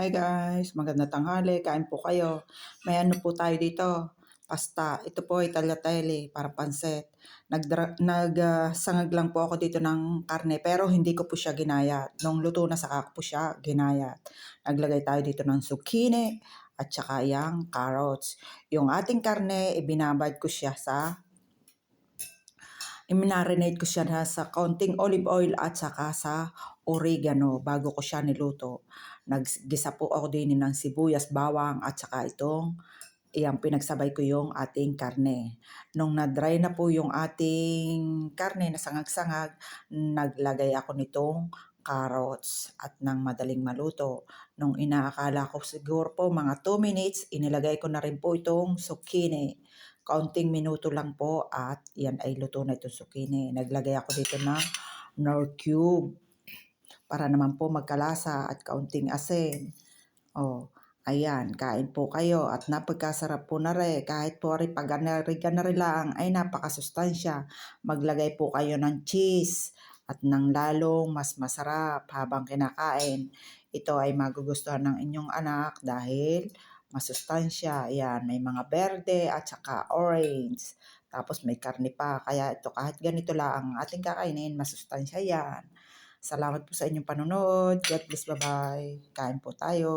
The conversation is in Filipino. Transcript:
Hi guys, magandang tanghali, kain po kayo. May ano po tayo dito, pasta. Ito po ay tagliatelle para. Nagdra- Nagsangag lang po ako dito ng karne pero hindi ko po siya ginayat. Nung luto na saka ko po siya ginayat. Naglagay tayo dito ng zucchini at saka yung carrots. Yung ating karne, ibinabad ko siya sa Iminarinate ko siya na sa kaunting olive oil at saka sa oregano bago ko siya niluto. Naggisa po ako din ng sibuyas, bawang at saka itong iyang pinagsabay ko yung ating karne. Nung na-dry na po yung ating karne na sangag-sangag, naglagay ako nitong carrots at nang madaling maluto. Nung inaakala ko siguro po mga 2 minutes, inilagay ko na rin po itong zucchini kaunting minuto lang po at yan ay luto na itong zucchini. Naglagay ako dito ng nor cube para naman po magkalasa at kaunting asin. Oh, ayan, kain po kayo at napagkasarap po na rin. Kahit po rin pag ganari lang ay napakasustansya. Maglagay po kayo ng cheese at ng lalong mas masarap habang kinakain. Ito ay magugustuhan ng inyong anak dahil masustansya. Ayan, may mga berde at saka orange. Tapos may karne pa. Kaya ito kahit ganito lang ang ating kakainin, masustansya yan. Salamat po sa inyong panonood. God bless, bye-bye. Kain po tayo.